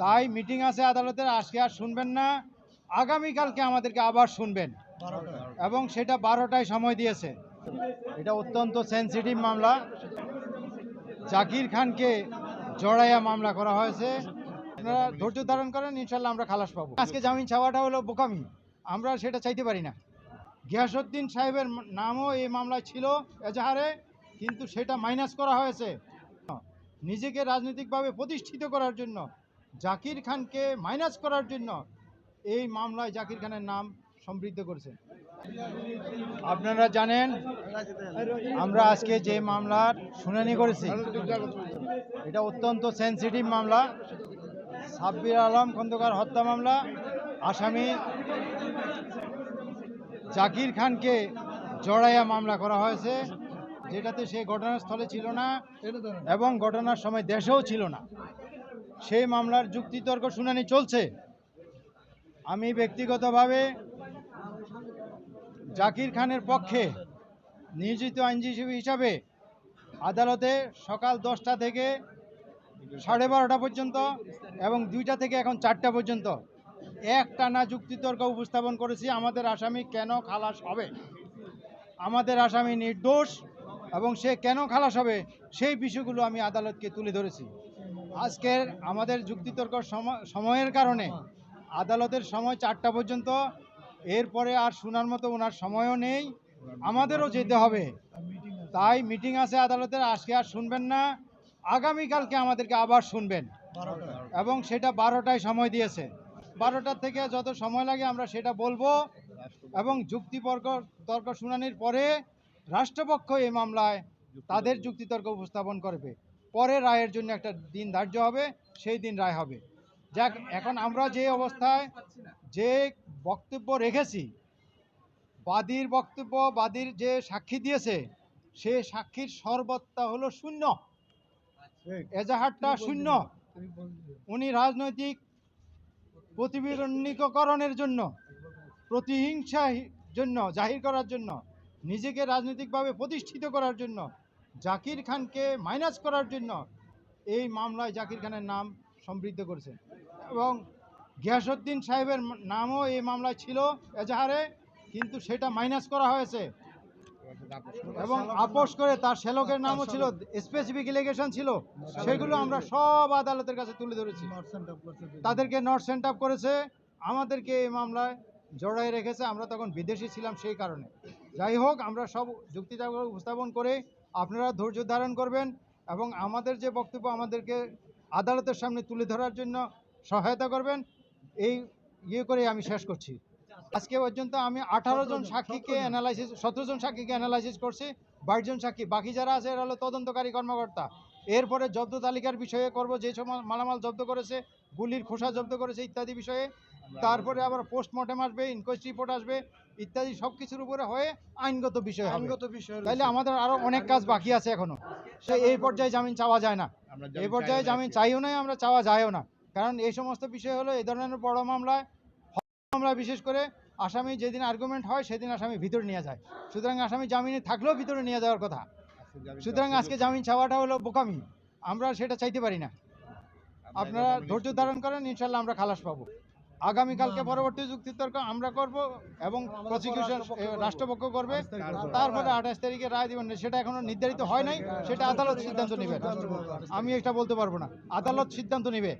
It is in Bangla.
তাই মিটিং আছে আদালতের, আজকে আর শুনবেন না। আগামীকালকে আমাদেরকে আবার শুনবেন। এবং সেটা বারোটায় সময় দিয়েছে। এটা অত্যন্ত সেন্সিটিভ মামলা। জাকির খানকে জড়াইয়া মামলা করা হয়েছে। আপনারা ধৈর্য ধারণ করেন, ইনশাল্লাহ আমরা খালাস পাবো। আজকে জামিন চাওয়াটা হলো বোকামি। আমরা সেটা চাইতে পারি না। গিয়াসউদ্দিন সাহেবের নামও এই মামলায় ছিল এজাহারে, কিন্তু সেটা মাইনাস করা হয়েছে। নিজেকে রাজনৈতিকভাবে প্রতিষ্ঠিত করার জন্য জাকির খানকে মাইনাস করার জন্য এই মামলায় জাকির খানের নাম সমৃদ্ধ করেছে আপনারা জানেন, আমরা আজকে যে মামলার শুনানি করেছি, এটা অত্যন্ত সেন্সিটিভ মামলা। সাব্বির আলম খন্দকার হত্যা মামলা, আসামি জাকির খানকে জড়াইয়া মামলা করা হয়েছে, যেটাতে সে ঘটনাস্থলে ছিল না এবং ঘটনার সময় দেশেও ছিল না। সেই মামলার যুক্তিতর্ক শুনানি চলছে। আমি ব্যক্তিগতভাবে জাকির খানের পক্ষে নিয়োজিত আইনজীবী হিসাবে আদালতে সকাল দশটা থেকে সাড়ে বারোটা পর্যন্ত এবং দুইটা থেকে এখন চারটা পর্যন্ত এক টানা যুক্তিতর্ক উপস্থাপন করেছি, আমাদের আসামি কেন খালাস হবে? আমাদের আসামি নির্দোষ এবং সে কেন খালাস হবে, সেই বিষয়গুলো আমি আদালতকে তুলে ধরেছি। আজকের আমাদের যুক্তিতর্ক সম- সময়ের কারণে আদালতের সময় চারটা পর্যন্ত, এরপরে আর শোনার মতো ওনার সময়ও নেই, আমাদেরও যেতে হবে। তাই মিটিং আছে আদালতের, আজকে আর শুনবেন না, আগামীকালকে আমাদেরকে আবার শুনবেন। এবং সেটা বারোটায় সময় দিয়েছে। বারোটার থেকে যত সময় লাগে আমরা সেটা বলব। এবং যুক্তিতর্ক, তর্ক শুনানির পরে রাষ্ট্রপক্ষ এই মামলায় তাদের যুক্তিতর্ক উপস্থাপন করবে। পরে রায়ের জন্য একটা দিন ধার্য হবে সেই দিন রায় হবে। যাক এখন আমরা যে অবস্থায় যে বক্তব্য রেখেছি বাদীর বক্তব্য বাদীর যে সাক্ষী দিয়েছে সে সাক্ষীর সর্বত্তা হলো শূন্য। এজাহারটা শূন্য। উনি রাজনৈতিক প্রতিবিরণীকরণের জন্য প্রতিহিংসা জন্য জাহির করার জন্য নিজেকে রাজনৈতিকভাবে প্রতিষ্ঠিত করার জন্য জাকির খানকে মাইনাস করার জন্য এই মামলায় জাকির খানের নাম সমৃদ্ধ করেছে এবং গিয়াসউদ্দিন সাহেবের নামও এই মামলায় ছিল এজাহারে, কিন্তু সেটা মাইনাস করা হয়েছে। এবং আপোষ করে তার শ্যালকের নামও ছিল স্পেসিফিক ইলিগেশন ছিল, সেগুলো আমরা সব আদালতের কাছে তুলে ধরেছি। তাদেরকে নট সেন্ট আপ করেছে, আমাদেরকে এই মামলায় জড়াই রেখেছে, আমরা তখন বিদেশি ছিলাম সেই কারণে। যাই হোক, আমরা সব যুক্তিতর্ক উপস্থাপন করে আপনারা ধৈর্য ধারণ করবেন এবং আমাদের যে বক্তব্য আমাদেরকে আদালতের সামনে তুলে ধরার জন্য সহায়তা করবেন, এই ইয়ে করে আমি শেষ করছি। আজকে পর্যন্ত আমি আঠারো জন সাক্ষীকে অ্যানালাইসিস সতেরো জন সাক্ষীকে অ্যানালাইসিস করছি বাইশ জন সাক্ষী। বাকি যারা আছে এরা হলো তদন্তকারী কর্মকর্তা। এরপরে জব্দ তালিকার বিষয়ে করব যে সময় মালামাল জব্দ করেছে গুলির খোসা জব্দ করেছে ইত্যাদি বিষয়ে। তারপরে আবার পোস্টমর্টেম আসবে ইনকোয়েস্ট রিপোর্ট আসবে ইত্যাদি সব কিছুর উপরে হয়ে আইনগত বিষয় আইনগত বিষয় তাইলে আমাদের আরও অনেক কাজ বাকি আছে এখনও। সে এই পর্যায়ে জামিন চাওয়া যায় না। এই পর্যায়ে জামিন চাইও না আমরা চাওয়া যায়ও না। কারণ এই সমস্ত বিষয় হলো এই ধরনের বড় মামলায় মামলা বিশেষ করে আসামি যেদিন আর্গুমেন্ট হয় সেদিন আসামি ভিতরে নিয়ে যায়। সুতরাং আসামি জামিনে থাকলেও ভিতরে নিয়ে যাওয়ার কথা। সুতরাং আজকে জামিন চাওয়াটা হলো বোকামি। আমরা সেটা চাইতে পারি না। আপনারা ধৈর্য ধারণ করেন ইনশাল্লাহ আমরা খালাস পাবো। আগামীকালকে পরবর্তী যুক্তিতর্ক আমরা করব এবং প্রসিকিউশন রাষ্ট্রপক্ষ করবে। তারপরে আঠাশ তারিখে রায় দিবেন সেটা এখনও নির্ধারিত হয় নাই। সেটা আদালত সিদ্ধান্ত নেবে। আমি এটা বলতে পারব না। আদালত সিদ্ধান্ত নেবে।